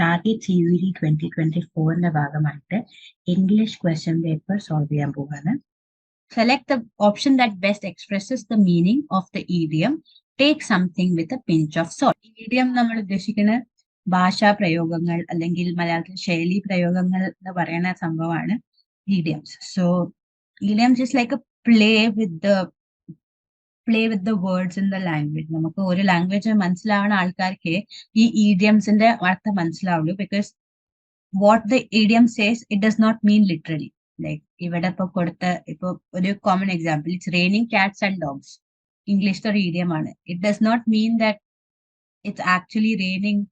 target C U D twenty twenty ഫോറിന്റെ ഭാഗമായിട്ട് English question paper solve ചെയ്യാൻ പോവാണ്. Select the option that best expresses the meaning of the idiom take something with a pinch of salt idiom നമ്മൾ ഉദ്ദേശിക്കുന്ന ഭാഷാ പ്രയോഗങ്ങൾ അല്ലെങ്കിൽ മലയാളത്തിൽ ശൈലി പ്രയോഗങ്ങൾ എന്ന് പറയുന്ന സംഭവമാണ് idioms so idioms is like a play with the play with the words in the language നമുക്ക് ഒരു ലാംഗ്വേജ് മനസ്സിലാവുന്ന ആൾക്കാർക്ക് ഈ ഈഡിയംസിന്റെ അർത്ഥം മനസ്സിലാവുള്ളൂ. Because what the idiom says it does not mean literally like ഇവിടെ ഇപ്പൊ കൊടുത്ത ഇപ്പൊ ഒരു common example it's raining cats and dogs ഇംഗ്ലീഷിൽ ഒരു ഈഡിയം ആണ്. It does not mean that it's actually raining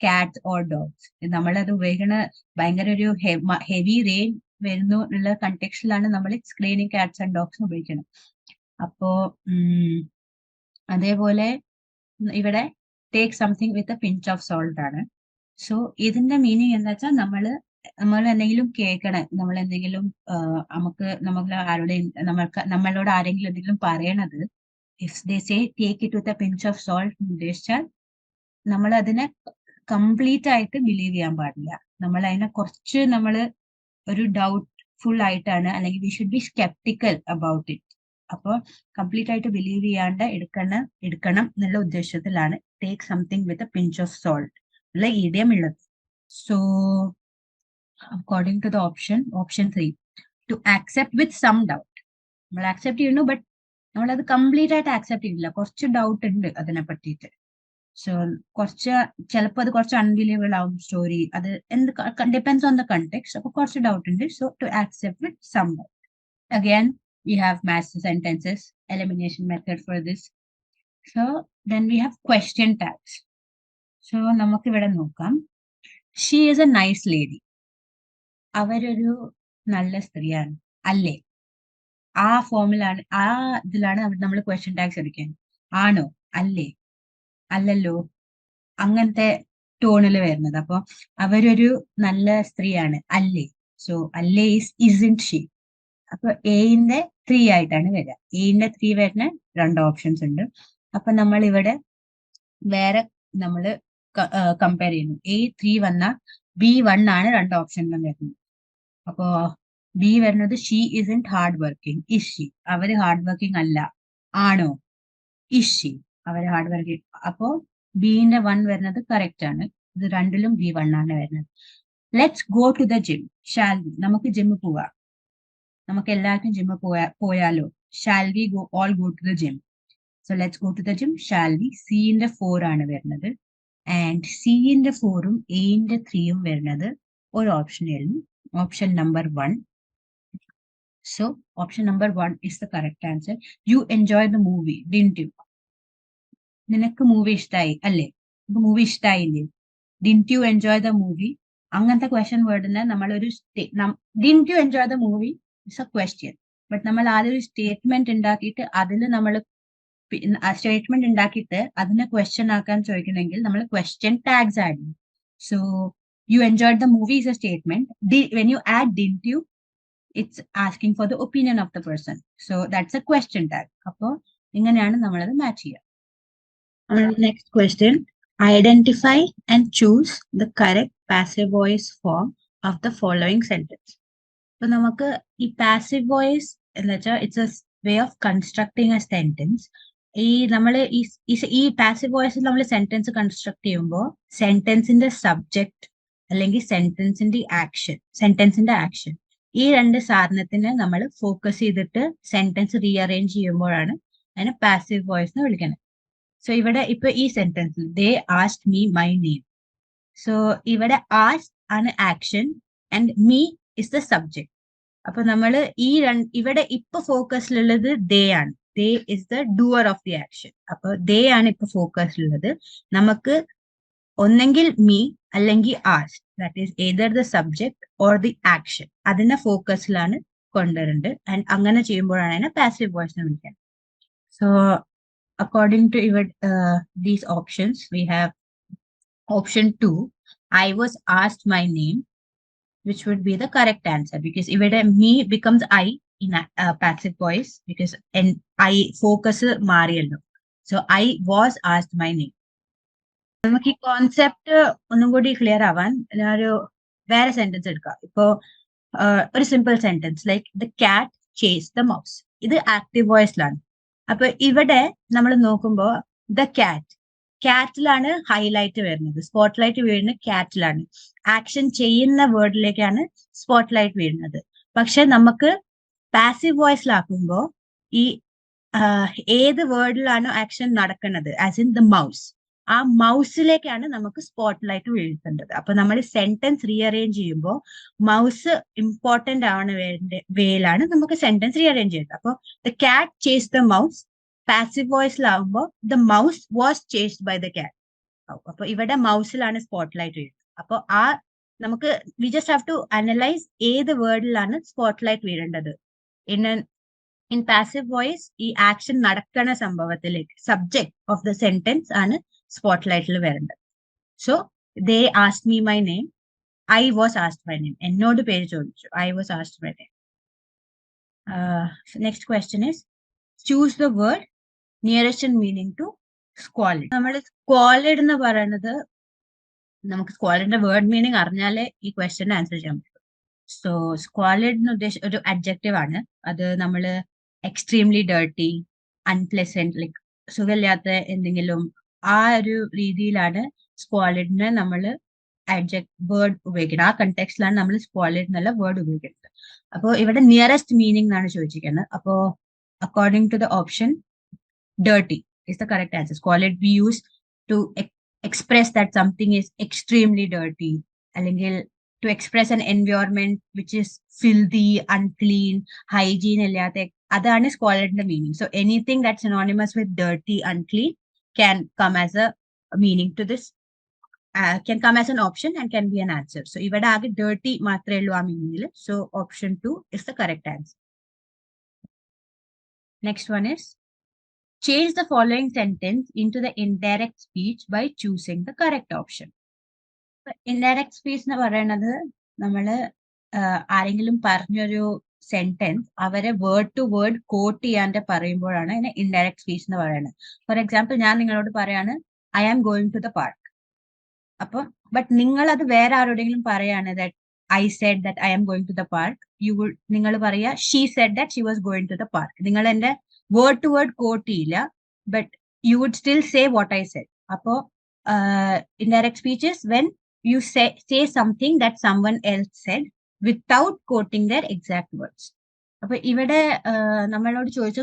cats or dogs നമ്മളത് ഉപയോഗിക്കുന്ന ഭയങ്കര ഒരു ഹെവി റെയിൻ വരുന്നു എന്നുള്ള കണ്ടെക്സ്റ്റിലാണ് നമ്മൾ സ്ക്രീനിങ് കാറ്റ്സ് ആൻഡ് ഡോഗ്സ് ഉപയോഗിക്കുന്നത് അപ്പോ അതേപോലെ ഇവിടെ take something with a pinch of salt ആണ്. സോ ഇതിന്റെ മീനിങ് എന്താ വെച്ചാൽ നമ്മൾ നമ്മൾ എന്തെങ്കിലും കേൾക്കണം നമ്മൾ എന്തെങ്കിലും നമുക്ക് നമുക്ക് ആരുടെ നമ്മൾക്ക് നമ്മളോട് ആരെങ്കിലും എന്തെങ്കിലും പറയണത് if they say take it with a pinch of salt ഉദ്ദേശിച്ചാൽ നമ്മൾ അതിനെ കംപ്ലീറ്റ് ആയിട്ട് ബിലീവ് ചെയ്യാൻ പാടില്ല. നമ്മൾ അതിനെ കുറച്ച് നമ്മൾ ഒരു ഡൗട്ട്ഫുൾ ആയിട്ടാണ് അല്ലെങ്കിൽ we should be sceptical about it അപ്പോൾ കംപ്ലീറ്റ് ആയിട്ട് ബിലീവ് ചെയ്യാണ്ട് എടുക്കണം എടുക്കണം എന്നുള്ള ഉദ്ദേശത്തിലാണ്. Take something with pinch of salt ഉള്ള ഇഡിയം ഉള്ളത്. So according to the option option three to accept with some doubt നമ്മൾ ആക്സെപ്റ്റ് ചെയ്യുന്നു ബട്ട് നമ്മളത് കംപ്ലീറ്റ് ആയിട്ട് ആക്സെപ്റ്റ് ചെയ്യില്ല കുറച്ച് ഡൗട്ട് ഉണ്ട് അതിനെ പറ്റിയിട്ട്. സോ കുറച്ച് ചിലപ്പോൾ അത് കുറച്ച് അൺബിലീവബിൾ ആവും സ്റ്റോറി അത് എന്ത് ഡിപെൻഡ്സ് ഓൺ ദ കണ്ടെക്സ് അപ്പൊ കുറച്ച് ഡൗട്ട് ഉണ്ട്. So to accept with some doubt again we have mass sentences elimination method for this. So then we have question tags so നമുക്ക് ഇവിടെ നോക്കാം. She is a nice lady അവരൊരു നല്ല സ്ത്രീയാണ്. അല്ലേ? ആ ഫോമിലാണ് ആ ഇതിലാണ് നമ്മൾ ക്വസ്റ്റ്യൻ ടാഗ്സ് എടുക്കുന്നത് ആണോ? അല്ലേ? അല്ലല്ലോ? അങ്ങനത്തെ ടോണിൽ വരുന്നത്. അപ്പൊ അവരൊരു നല്ല സ്ത്രീയാണ്. അല്ലേ? സോ അല്ലേ ഈസ് ഇസിൻ ഷീ അപ്പൊ എന്റെ ത്രീ ആയിട്ടാണ് വരിക. ഈന്റെ ത്രീ വരുന്ന രണ്ട് ഓപ്ഷൻസ് ഉണ്ട്. അപ്പൊ നമ്മൾ ഇവിടെ വേറെ നമ്മൾ കമ്പയർ ചെയ്യുന്നു. എ ത്രീ വന്ന ബി വൺ ആണ് രണ്ട് ഓപ്ഷനിലും വരുന്നത്. അപ്പോ ബി വരുന്നത് she is in hard working ഇഷി അവർ ഹാർഡ് വർക്കിംഗ് അല്ല. ആണോ? ഇഷി അവർ ഹാർഡ് വർക്കിംഗ് അപ്പോ ബീന്റെ വൺ വരുന്നത് കറക്റ്റ് ആണ്. ഇത് രണ്ടിലും ബി വൺ ആണ് വരുന്നത്. Let's go to the gym shall നമുക്ക് ജിമ്മിൽ പോവാം. നമുക്ക് എല്ലാവർക്കും ജിമ്മ് പോയാ പോയാലോ? Shall we go all go to the gym so let's go to the gym shall we സിന്റെ ഫോർ ആണ് വരുന്നത്. ആൻഡ് സിന്റെ ഫോറും എന്റെ ത്രീയും വരുന്നത് ഒരു ഓപ്ഷനായിരുന്നു option number one so option number one is the correct answer you enjoy the movie didn't you നിനക്ക് മൂവി ഇഷ്ടമായി അല്ലേ? Movie ഇഷ്ടമായില്ലേ didn't you enjoy the movie അങ്ങനത്തെ ക്വസ്റ്റ്യൻ വേർഡിന് നമ്മളൊരു didn't you enjoy the movie it's a question but നമ്മൾ ആദ്യം ഒരു statement ഉണ്ടാക്കിയിട്ട് അതിൽ നമ്മൾ സ്റ്റേറ്റ്മെന്റ് ഉണ്ടാക്കിയിട്ട് അതിനെ ക്വസ്റ്റ്യൻ ആക്കാൻ ചോദിക്കണമെങ്കിൽ നമ്മൾ ക്വസ്റ്റ്യൻ ടാഗ്സ് ആഡ് ചെയ്യും so you enjoy the movie is a statement when you add didn't you it's asking for the opinion of the person so that's a question tag അപ്പോൾ ഇങ്ങനെയാണ് നമ്മളത് match ചെയ്യുക. Next question identify and choose the correct passive voice form of the following sentence അപ്പൊ നമുക്ക് ഈ passive voice എന്ന് വെച്ചാൽ it's a way of constructing a sentence ഈ നമ്മൾ ഈ പാസീവ് വോയിസിൽ നമ്മൾ സെന്റൻസ് കൺസ്ട്രക്ട് ചെയ്യുമ്പോൾ സെന്റൻസിന്റെ സബ്ജക്ട് അല്ലെങ്കിൽ സെന്റൻസിന്റെ ആക്ഷൻ സെന്റൻസിന്റെ ആക്ഷൻ ഈ രണ്ട് സാധനത്തിന് നമ്മൾ ഫോക്കസ് ചെയ്തിട്ട് സെന്റൻസ് റീഅറേഞ്ച് ചെയ്യുമ്പോഴാണ് അതിനെ പാസീവ് വോയിസ് എന്ന് വിളിക്കുന്നത് സോ ഇവിടെ ഇപ്പൊ ഈ സെന്റൻസിൽ they asked me my name so ഇവിടെ ആസ്റ്റ് ആണ് action and me is the subject അപ്പൊ നമ്മൾ ഈ രണ്ട് ഇവിടെ ഇപ്പൊ ഫോക്കസിലുള്ളത് ദേ ആണ്. They is the doer of the action അപ്പൊ ദേ ആണ് ഇപ്പൊ ഫോക്കസിലുള്ളത്. നമുക്ക് ഒന്നെങ്കിൽ മീ അല്ലെങ്കിൽ as that is either the subject or the action അതിന്റെ ഫോക്കസിലാണ് കൊണ്ടുവരുന്നത് ആൻഡ് അങ്ങനെ ചെയ്യുമ്പോഴാണ് അതിനെ പാസീവ് വോയിസ് എന്ന് വിളിക്കുന്നത് സോ അക്കോർഡിംഗ് ടു ഇവർ these options we have option two I was asked my name which would be the correct answer. Because ഇവിടെ me becomes I in uh, passive voice because and I focus മാറിയല്ലോ. So I was asked my name. നമുക്ക് ഈ concept ഒന്നും കൂടി clear ആവാൻ ഞാനൊരു വേറെ sentence എടുക്കാം. ഇപ്പോ ആഹ്, ഒരു simple sentence like the cat chase the mouse ഇത് ആക്റ്റീവ് വോയിസിലാണ് അപ്പൊ ഇവിടെ നമ്മൾ നോക്കുമ്പോ ദ ക്യാറ്റ് ക്യാറ്റിലാണ് ഹൈലൈറ്റ് വരുന്നത്. സ്പോട്ട് ലൈറ്റ് വീഴുന്നത് ക്യാറ്റിലാണ് ആക്ഷൻ ചെയ്യുന്ന വേർഡിലേക്കാണ് സ്പോട്ട് ലൈറ്റ് വീഴുന്നത്. പക്ഷെ നമുക്ക് പാസീവ് വോയിസിലാക്കുമ്പോൾ ഈ ഏത് വേർഡിലാണോ ആക്ഷൻ നടക്കുന്നത്? ആസ് ഇൻ ദ മൗസ് ആ മൗസിലേക്കാണ് നമുക്ക് സ്പോട്ട് ലൈറ്റ് വീഴ്ത്തേണ്ടത്. അപ്പൊ നമ്മൾ സെന്റൻസ് റീഅറേഞ്ച് ചെയ്യുമ്പോൾ മൗസ് ഇമ്പോർട്ടന്റ് ആവണ വേയിലാണ് നമുക്ക് സെന്റൻസ് റീഅറേഞ്ച് ചെയ്യുന്നത് അപ്പോൾ the cat chase the mouse passive വോയിസിലാവുമ്പോൾ the mouse was chased by the cat അപ്പൊ ഇവിടെ മൗസിലാണ് സ്പോട്ട് ലൈറ്റ് വീഴുന്നത് അപ്പൊ ആ നമുക്ക് we just have to analyse ഏത് വേർഡിലാണ് സ്പോട്ട് ലൈറ്റ് വീഴേണ്ടത് ഇൻ ഇൻ പാസീവ് വോയിസ് ഈ ആക്ഷൻ നടക്കണ സംഭവത്തിലേക്ക് സബ്ജക്ട് ഓഫ് ദ സെന്റൻസ് ആണ് സ്പോട്ട് ലൈറ്റിൽ വരേണ്ടത്. So they asked me my name I was asked my name എന്നോട് പേര് ചോദിച്ചു. I was asked my name next question is choose the word nearest meaning to squalid നമ്മൾ സ്ക്വാളിഡ് എന്ന് പറയുന്നത് നമുക്ക് സ്ക്വാളിഡിന്റെ വേർഡ് മീനിങ് അറിഞ്ഞാലേ ഈ ക്വസ്റ്റ്യൻ ആൻസർ ചെയ്യാൻ പറ്റും. സോ സ്ക്വാളിഡ് എന്ന് ഉദ്ദേശ ഒരു അഡ്ജക്റ്റീവ് ആണ്. അത് നമ്മൾ എക്സ്ട്രീംലി ഡേർട്ടി അൺപ്ലസന്റ് ലൈക്ക് സുഖമില്ലാത്ത എന്തെങ്കിലും ആ ഒരു രീതിയിലാണ് സ്ക്വാളിഡിനെ നമ്മൾ അഡ്ജക്ട് വേർഡ് ഉപയോഗിക്കുന്നത്. ആ കണ്ടെക്സ്റ്റിലാണ് നമ്മൾ സ്ക്വാളിഡ് എന്നുള്ള വേർഡ് ഉപയോഗിക്കുന്നത്. അപ്പോൾ ഇവിടെ നിയറസ്റ്റ് മീനിങ് എന്നാണ് ചോദിച്ചിരിക്കുന്നത്. അപ്പോൾ according to the option dirty is the correct answer. Squalid we use to ex- express that something is extremely dirty. അല്ലെങ്കിൽ to express an environment which is filthy, unclean, hygiene ഇല്ലാത്ത അതാണ് സ്ക്വാളിഡിന്റെ meaning so anything that synonymous with dirty unclean can come as a meaning to this can come as an option and can be an answer so ഇവിടെ ആകെ dirty മാത്രമേ ഉള്ളൂ ആ മീനിങ്ങിൽ so option two is the correct answer next one is change the following sentence into the indirect speech by choosing the correct option. Indirect speech എന്ന് പറയുന്നത് നമ്മൾ ആരെങ്കിലും പറഞ്ഞൊരു സെന്റൻസ് അവരെ വേർഡ് ടു വേർഡ് കോട്ട് ചെയ്യാണ്ട് പറയുമ്പോഴാണ് ഇതിനെ ഇൻഡയറക്ട് സ്പീച്ച് എന്ന് പറയുന്നത് ഫോർ എക്സാമ്പിൾ ഞാൻ നിങ്ങളോട് പറയാണ് I am going to the park അപ്പൊ ബട്ട് നിങ്ങൾ അത് വേറെ ആരോടെങ്കിലും പറയാണ് that I said that I am going to the park you would നിങ്ങൾ പറയുക she said that she was going to the park നിങ്ങൾ എന്റെ വേർഡ് ടു വേർഡ് കോട്ട് ചെയ്യില്ല but you would still say what I said അപ്പോ indirect speeches when you say say something that someone else said without quoting their exact words അപ്പൊ ഇവിടെ നമ്മളോട് ചോദിച്ച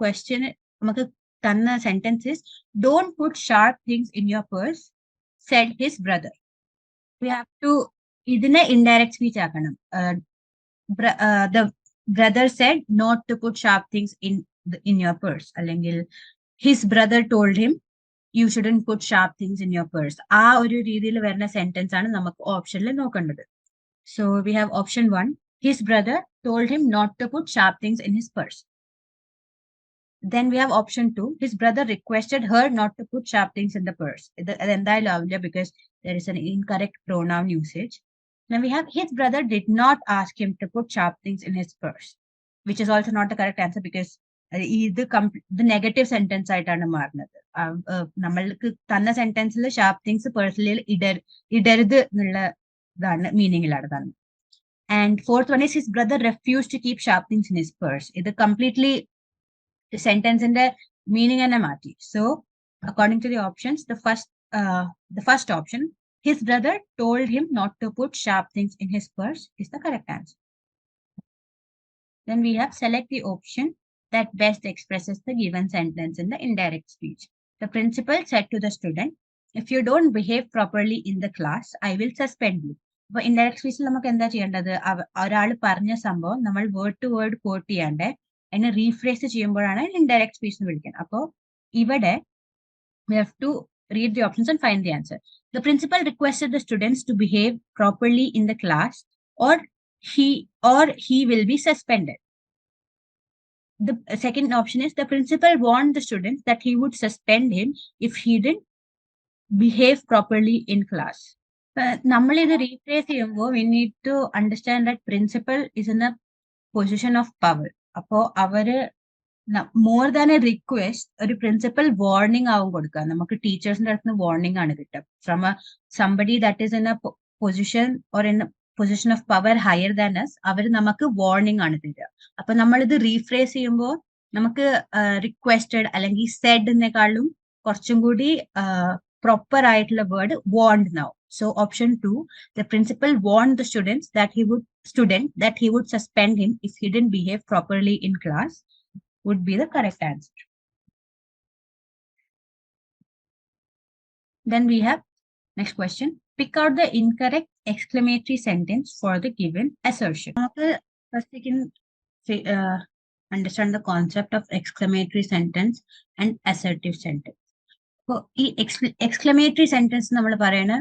question നമുക്ക് തന്ന sentences don't put sharp things in your purse said his brother we have to ഇതിനെ indirect speech ആക്കണം. Brother said not to put sharp things in in your purse അല്ലെങ്കിൽ his brother told him you shouldn't put sharp things in your purse ആ ഒരു രീതിയിൽ വരുന്ന sentence ആണ് നമുക്ക് ഓപ്ഷനിൽ നോക്കേണ്ടത് so we have option one his brother told him not to put sharp things in his purse then we have option two his brother requested her not to put sharp things in the purse ഇത് എന്തായാലും ആവില്ല because there is an incorrect pronoun usage then we have his brother did not ask him to put sharp things in his purse which is also not the correct answer because ഇത് ഇത് negative sentence ആയിട്ടാണ് മാറുന്നത്. നമ്മൾക്ക് തന്ന സെന്റൻസിൽ sharp things personally ഇടർ ഇടരുത് എന്നുള്ള ഇതാണ് മീനിങ്ങിലാണ് തന്നെ and fourth one is his brother refuse to keep sharp things in his purse ഇത് കംപ്ലീറ്റ്ലി സെന്റൻസിന്റെ മീനിങ് തന്നെ മാറ്റി. So according to the options the first the first option his brother told him not to put sharp things in his purse is the correct answer Then we have select the option that best expresses the given sentence in the indirect speech. The principal said to the student, if you don't behave properly in the class, I will suspend you. അപ്പൊ indirect സ്പീച്ചിൽ നമുക്ക് എന്താ ചെയ്യേണ്ടത് ഒരാൾ പറഞ്ഞ സംഭവം നമ്മൾ word to word quote ചെയ്യാണ്ട് അതിനെ റീഫ്രേസ് ചെയ്യുമ്പോഴാണ് ഇൻഡയറക്ട് സ്പീച്ച് എന്ന് വിളിക്കുന്നത് അപ്പോൾ ഇവിടെ we have to read the options and find the answer. The principal requested the students to behave properly in the class or he or he will be suspended. The second option is the principal warned the students that he would suspend him if he didn't behave properly in class. നമ്മൾ ഇത് replace ചെയ്യുമ്പോൾ we need to understand that principal is in a position of power അപ്പോ അവർ more than a request ഒരു principal warning ആവും കൊടുക്കുക. നമുക്ക് ടീച്ചേഴ്സിന്റെ അടുത്ത് നിന്ന് വാർണിംഗ് ആണ് കിട്ടുക. From a somebody that is in a position or in position of power higher than us അവർ നമുക്ക് വാർണിംഗ് ആണ് തരിക അപ്പൊ നമ്മൾ ഇത് റീഫ്രേസ് ചെയ്യുമ്പോൾ നമുക്ക് റിക്വസ്റ്റഡ് അല്ലെങ്കിൽ സെഡ് എന്നെക്കാളും കുറച്ചും കൂടി പ്രോപ്പർ ആയിട്ടുള്ള word want now So option two, the principal warned the students that he would student that he would suspend him if he didn't behave properly in class would be the correct answer. Then we have next question. Pick out the incorrect exclamatory sentence for the given assertion. Okay, First, we can say, uh, understand the concept of exclamatory sentence and assertive sentence. So, ഈ exclamatory sentence നമ്മൾ പറയണ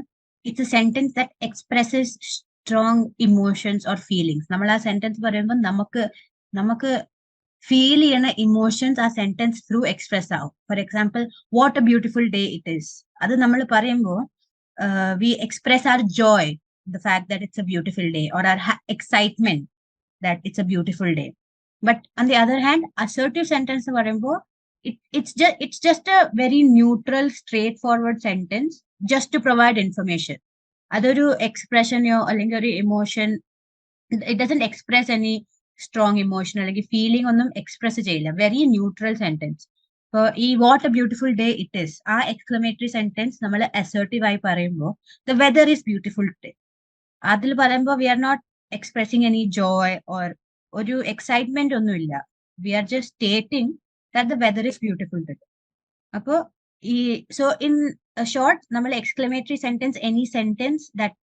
it's a sentence that expresses strong emotions or feelings നമ്മൾ ആ sentence പറയുമ്പോൾ നമുക്ക് നമുക്ക് feel ചെയ്യണ emotions ആ സെന്റൻസ് ത്രൂ എക്സ്പ്രസ് ആവും for example what a beautiful day it is അത് നമ്മൾ പറയുമ്പോൾ we express our joy the fact that it's a beautiful day or our excitement that it's a beautiful day but on the other hand assertive sentence പറയുമ്പോൾ it's it's just a very neutral straightforward sentence just to provide information അതൊരു എക്സ്പ്രഷനെയോ അല്ലെങ്കിൽ ഒരു emotion it doesn't express any strong emotion അല്ലെങ്കിൽ feeling ഒന്നും express ചെയ്യില്ല very neutral sentence ഇപ്പോൾ ഈ what a beautiful day it is a exclamatory sentence നമ്മൾ assertive ആയി പറയുമ്പോൾ the weather is beautiful day അതിൽ പറയുമ്പോൾ we are not expressing any joy or ഒരു എക്സൈറ്റ്മെന്റ് ഒന്നുമില്ല we are just stating that the weather is beautiful day അപ്പോൾ ഈ so in short നമ്മൾ exclamatory sentence any sentence that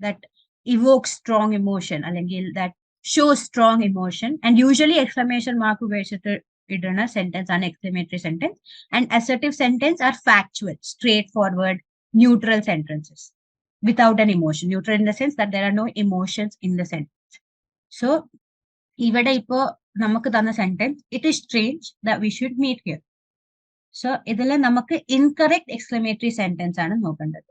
that evoke strong emotion അല്ലെങ്കിൽ that show strong emotion and usually exclamation mark ഉപയോഗിച്ചിട്ട് ഇടുന്ന sentence ആണ് exclamatory sentence and assertive sentence are factual straightforward neutral sentences without an emotion. Neutral in the sense that there are no emotions in the sentence. So ഇവിടെ ഇപ്പോ നമുക്ക് തന്ന sentence it is strange that we should meet here so ഇതിൽ നമുക്ക് incorrect exclamatory sentence ആണ് നോക്കേണ്ടത്.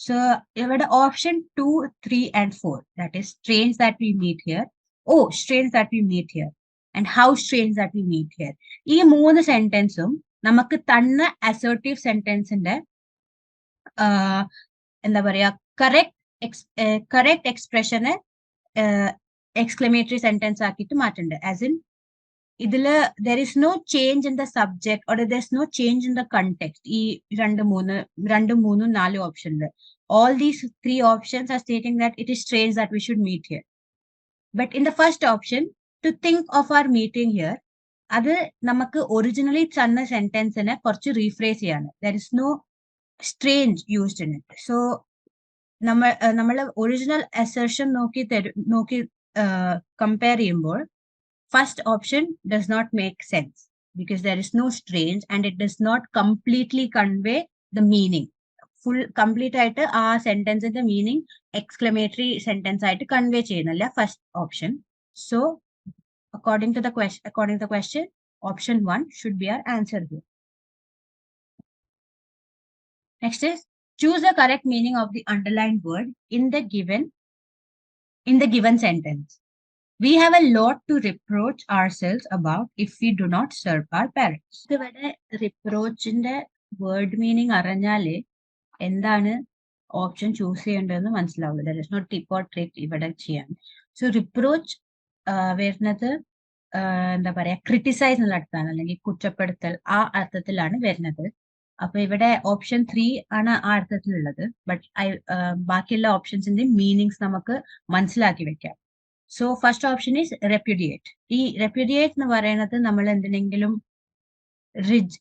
So ഇവിടെ option two three and four that is strange that we meet here oh strange that we meet here and how strange that we meet here ഈ മൂന്ന് സെന്റൻസും നമുക്ക് തന്ന അസേർട്ടീവ് സെന്റൻസിന്റെ എന്താ പറയാ കറക്റ്റ് കറക്റ്റ് എക്സ്പ്രഷന് എക്സ്ക്ലമേറ്ററി സെന്റൻസ് ആക്കിയിട്ട് മാറ്റുന്നുണ്ട് ആസ് ഇൻ ഇതിൽ there is no change in the subject or there is no change in the context ഈ രണ്ട് മൂന്ന് രണ്ട് മൂന്നും നാല് ഓപ്ഷനിൽ all these three options are stating that it is strange that we should meet here but in the first option to think of our meeting here അത് നമുക്ക് originally തന്ന സെന്റൻസിനെ കുറച്ച് റീഫ്രേസ് ചെയ്യാണ്. There is no strange used in it so നമ്മൾ നമ്മൾ original assertion നോക്കി തരും നോക്കി കമ്പയർ ചെയ്യുമ്പോൾ first option does not make sense because there is no strange and it does not completely convey the meaning full complete ആയിട്ട് ആ സെന്റൻസിന്റെ meaning exclamatory sentence ആയിട്ട് കൺവേ ചെയ്യുന്നില്ല first option so According to the question according to the question option one should be our answer here Next is choose the correct meaning of the underlined word in the given in the given sentence. We have a lot to reproach ourselves about if we do not serve our parents. ഇവിടെ റിപ്രോച്ചിന്റെ word meaning അറിഞ്ഞാലേ എന്താണ് option choose ചെയ്യേണ്ടതെന്ന് മനസ്സിലാവുള്ളൂ there is not tip or trick ഇവിടെ ചെയ്യാൻ so reproach വരുന്നത് എന്താ പറയാ ക്രിട്ടിസൈസ് എന്നുള്ള അർത്ഥമാണ് അല്ലെങ്കിൽ കുറ്റപ്പെടുത്തൽ ആ അർത്ഥത്തിലാണ് വരുന്നത്. അപ്പൊ ഇവിടെ ഓപ്ഷൻ ത്രീ ആണ് ആ അർത്ഥത്തിലുള്ളത്. ബട്ട് ബാക്കിയുള്ള ഓപ്ഷൻസിന്റെ മീനിങ്സ് നമുക്ക് മനസ്സിലാക്കി വെക്കാം. So first option is repudiate ഈ റെപ്യൂഡിയേറ്റ് എന്ന് പറയുന്നത് നമ്മൾ എന്തിനെങ്കിലും റിജ്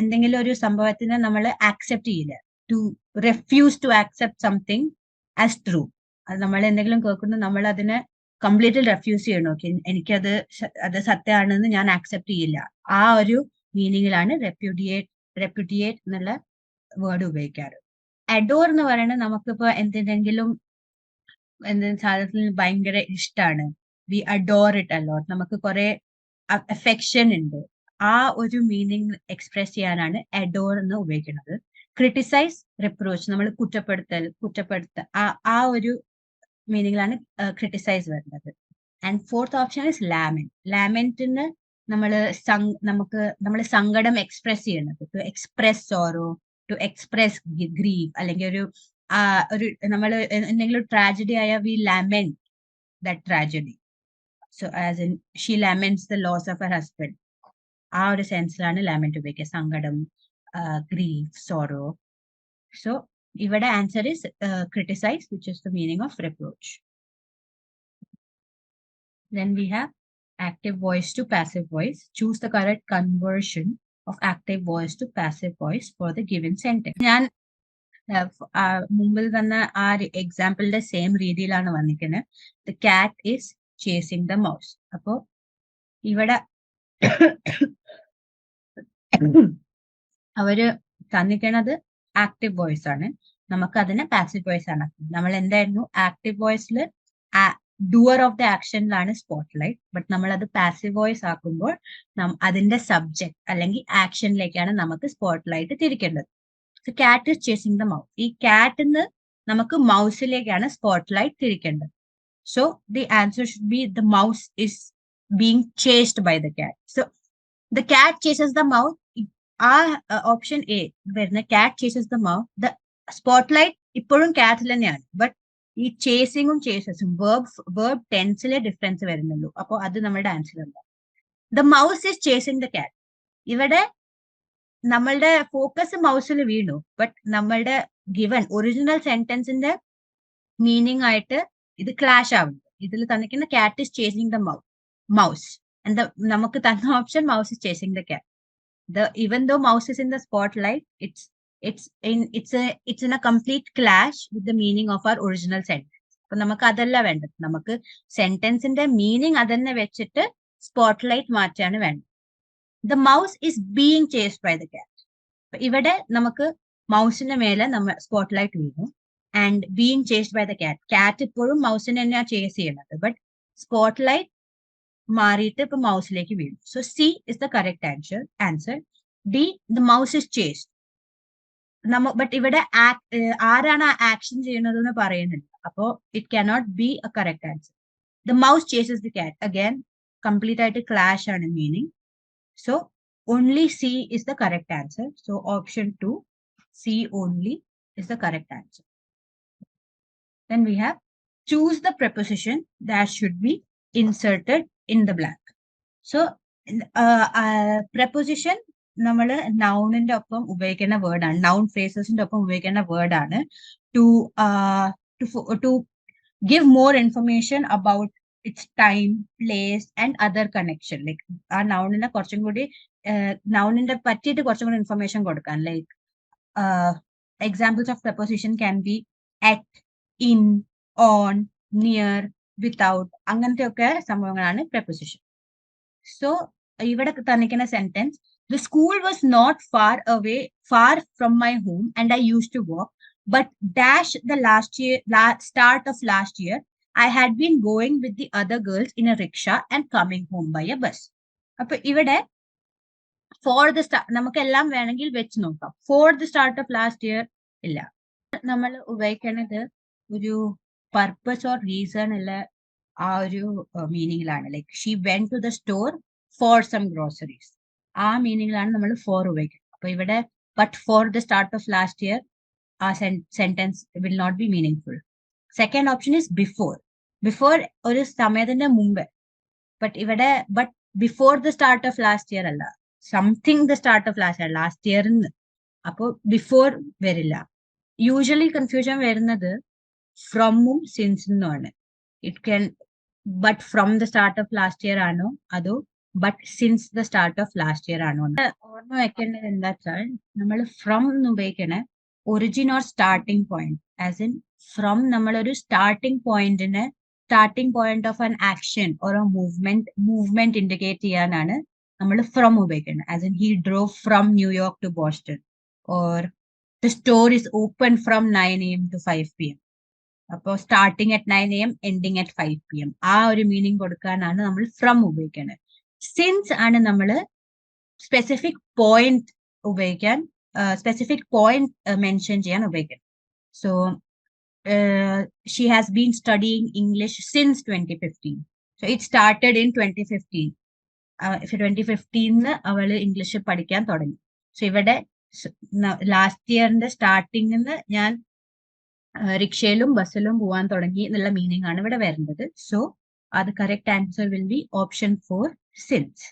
എന്തെങ്കിലും ഒരു സംഭവത്തിനെ നമ്മൾ ആക്സെപ്റ്റ് ചെയ്യില്ല. To refuse to accept something as true അത് നമ്മൾ എന്തെങ്കിലും കേൾക്കുന്നു നമ്മൾ അതിനെ കംപ്ലീറ്റ്ലി റെഫ്യൂസ് ചെയ്യണം. ഓക്കെ എനിക്കത് അത് സത്യമാണെന്ന് ഞാൻ ആക്സെപ്റ്റ് ചെയ്യില്ല. ആ ഒരു മീനിങ്ങിലാണ് റെപ്യൂഡിയേറ്റ് റെപ്യൂഡിയേറ്റ് എന്നുള്ള വേർഡ് ഉപയോഗിക്കാറ്. അഡോർ എന്ന് പറയുന്നത് നമുക്കിപ്പോ എന്തിനെങ്കിലും എന്തെങ്കിലും സാധനത്തിൽ ഭയങ്കര ഇഷ്ടമാണ് വി അഡോർ ഇറ്റ് അലോട്ട് നമുക്ക് കുറെ അഫെക്ഷൻ ഉണ്ട്. ആ ഒരു മീനിങ് എക്സ്പ്രസ് ചെയ്യാനാണ് അഡോർ എന്ന് ഉപയോഗിക്കുന്നത്. ക്രിട്ടിസൈസ് റിപ്രോച്ച് നമ്മൾ കുറ്റപ്പെടുത്തൽ കുറ്റപ്പെടുത്ത ആ ആ ഒരു മീനിങ്ങിലാണ് ക്രിട്ടിസൈസ് വരുന്നത്. And fourth option is lament ലാമെന്റിന് നമ്മൾ നമുക്ക് നമ്മൾ സങ്കടം എക്സ്പ്രസ് ചെയ്യുന്നത് to express sorrow to express grieve അല്ലെങ്കിൽ ഒരു ഒരു നമ്മൾ എന്തെങ്കിലും ട്രാജഡി ആയ we lament that tragedy so as in she laments the loss of a husband ആ ഒരു സെൻസിലാണ് ലാമെന്റ് ഉപയോഗിക്കുക. സങ്കടം ഗ്രീവ് സോറോ സോ ഇവിടെ answer is criticise which is the meaning of reproach. then we have active voice to passive voice choose the correct conversion of active voice to passive voice for the given sentence ഞാൻ മുമ്പിൽ വന്ന ആ എക്സാമ്പിളിന്റെ same രീതിയിലാണ് വന്നിരിക്കുന്നത് the cat is chasing the mouse അപ്പോ ഇവിടെ അവർ തന്നിക്കണത് active voice ആണ്. നമുക്ക് അതിനെ പാസീവ് വോയിസ് ആണ്. നമ്മൾ എന്തായിരുന്നു ആക്റ്റീവ് വോയിസിൽ ഡുവർ ഓഫ് ദ ആക്ഷനിലാണ് സ്പോട്ട് ലൈറ്റ് ബട്ട് നമ്മൾ അത് പാസീവ് വോയിസ് ആക്കുമ്പോൾ അതിന്റെ സബ്ജക്ട് അല്ലെങ്കിൽ ആക്ഷനിലേക്കാണ് നമുക്ക് സ്പോട്ട് ലൈറ്റ് തിരിക്കേണ്ടത് cat is chasing the mouse ഈ കാറ്റിന്ന് നമുക്ക് മൗസിലേക്കാണ് spotlight തിരിക്കേണ്ടത്. So the answer should be the mouse is being chased by the cat so the cat chases the mouse ആ ഓപ്ഷൻ എ വരുന്ന cat chases the mouse the spotlight ഇപ്പോഴും കാറ്റിൽ തന്നെയാണ്. But ഈ ചേസിങ്ങും ചേസസും വേർബ് വേർബ് ടെൻസിലെ difference വരുന്നുള്ളൂ. അപ്പോൾ അത് നമ്മുടെ ആൻസർ അല്ല the mouse is chasing the cat ഇവിടെ നമ്മളുടെ ഫോക്കസ് മൗസിൽ വീണു. ബട്ട് നമ്മളുടെ ഗിവൻ ഒറിജിനൽ സെന്റൻസിന്റെ മീനിങ് ആയിട്ട് ഇത് ക്ലാഷ് ആവുന്നു. ഇതിൽ തന്നിരിക്കുന്ന cat is chasing the Mau mouse എന്താ നമുക്ക് തന്ന option mouse is chasing the cat the even though mouse is in the spotlight it's it's in it's a it's in a complete clash with the meaning of our original sentence. അപ്പൊ നമുക്ക് അതല്ല വേണ്ടത്. നമുക്ക് സെന്റൻസിന്റെ meaning അതന്നെ വെച്ചിട്ട് spotlight മാറ്റാണ് വേണ്ടത്. The mouse is being chased by the cat ഇവിടെ നമുക്ക് മൗസിന്റെ മേലെ നമ്മൾ സ്പോട്ട്ലൈറ്റ് വീണു. And being chased by the cat cat ഇപ്പോഴും മൗസിനെ തന്നെയാണ് ചേസ് ചെയ്യുന്നത്. ബട്ട് സ്പോട്ട്ലൈറ്റ് മാറിയിട്ട് ഇപ്പൊ മൗസിലേക്ക് വീണു so C is the correct answer answer D the mouse is chased നമ്മ ബട്ട് ഇവിടെ ആരാണ് ആ ആക്ഷൻ ചെയ്യുന്നത് എന്ന് പറയുന്നില്ല. അപ്പോ it cannot be a correct answer the mouse chases the cat again complete ആയിട്ട് ക്ലാഷ് ആണ് meaning so only C is the correct answer so option two C only is the correct answer then we have choose the preposition that should be inserted in the blank. So uh, uh, നമ്മൾ നൗണിന്റെ ഒപ്പം ഉപയോഗിക്കുന്ന വേർഡാണ് noun ഫ്രേസസിന്റെ ഒപ്പം ഉപയോഗിക്കുന്ന വേർഡാണ് to to give more information about its time place and other connection like ആ നൗണിനെ കുറച്ചും കൂടി നൗണിന്റെ പറ്റിയിട്ട് കുറച്ചും കൂടി ഇൻഫർമേഷൻ കൊടുക്കാൻ like examples of preposition can be at in on near without അങ്ങനത്തെ ഒക്കെ സംഭവങ്ങളാണ് പ്രപ്പോസിഷൻ സോ ഇവിടെ തന്നിക്കുന്ന sentence the school was not far away far from my home and I use to work but dash the last year start of last year I had been going with the other girls in a rickshaw and coming home by a bus അപ്പൊ ഇവിടെ for the start നമുക്കെല്ലാം വേണമെങ്കിൽ വെച്ച് നോക്കാം. For the start of last year ഇല്ല. നമ്മൾ ഉപയോഗിക്കുന്നത് ഒരു പർപ്പസ് ഓർ റീസൺ ഉള്ള ആ ഒരു മീനിങ്ങിലാണ് like she went to the store for some groceries ആ മീനിങ്ങിലാണ് നമ്മൾ ഫോർ ഉപയോഗിക്കുന്നത്. അപ്പൊ ഇവിടെ but for the start of last year ആ sentence will not be meaningful second option is before before ഒരു സമയത്തിന്റെ മുമ്പ്. ബട്ട് ഇവിടെ but before the start of last year അല്ല. Something the start of last year last ഇയറിന്ന് അപ്പോൾ before വരില്ല. Usually confusion വരുന്നത് ഫ്രമും സിൻസുമാണ് it can but from the start of last year ആണോ? അതോ but since the start of last year ആണോ? ഓർമ്മ വെക്കേണ്ടത് എന്താ വെച്ചാൽ നമ്മൾ ഫ്രം എന്ന് ഉപയോഗിക്കണ origin or starting point as in from നമ്മളൊരു സ്റ്റാർട്ടിംഗ് പോയിന്റിന് starting point of an action or movement movement indicate ചെയ്യാനാണ് നമ്മൾ ഫ്രം ഉപയോഗിക്കുന്നത് as in he drove from New York to Boston or the store is open from nine A M to five P M അപ്പോൾ starting at nine A M ending at five P M ആ ഒരു മീനിങ് കൊടുക്കാനാണ് നമ്മൾ from ഉപയോഗിക്കുന്നത് since ആണ് നമ്മൾ specific point ഉപയോഗിക്കാൻ സ്പെസിഫിക് പോയിന്റ് മെൻഷൻ ചെയ്യാൻ ഉപയോഗിക്കുന്നത് so she has been studying English since twenty fifteen so it started in twenty fifteen twenty ഫിഫ്റ്റീനിന്ന് അവൾ ഇംഗ്ലീഷ് പഠിക്കാൻ തുടങ്ങി. സോ ഇവിടെ ലാസ്റ്റ് ഇയറിന്റെ സ്റ്റാർട്ടിങ്ങിന്ന് ഞാൻ റിക്ഷയിലും ബസ്സിലും പോവാൻ തുടങ്ങി എന്നുള്ള മീനിങ് ആണ് ഇവിടെ വരേണ്ടത്. സോ അത് correct answer will be option four since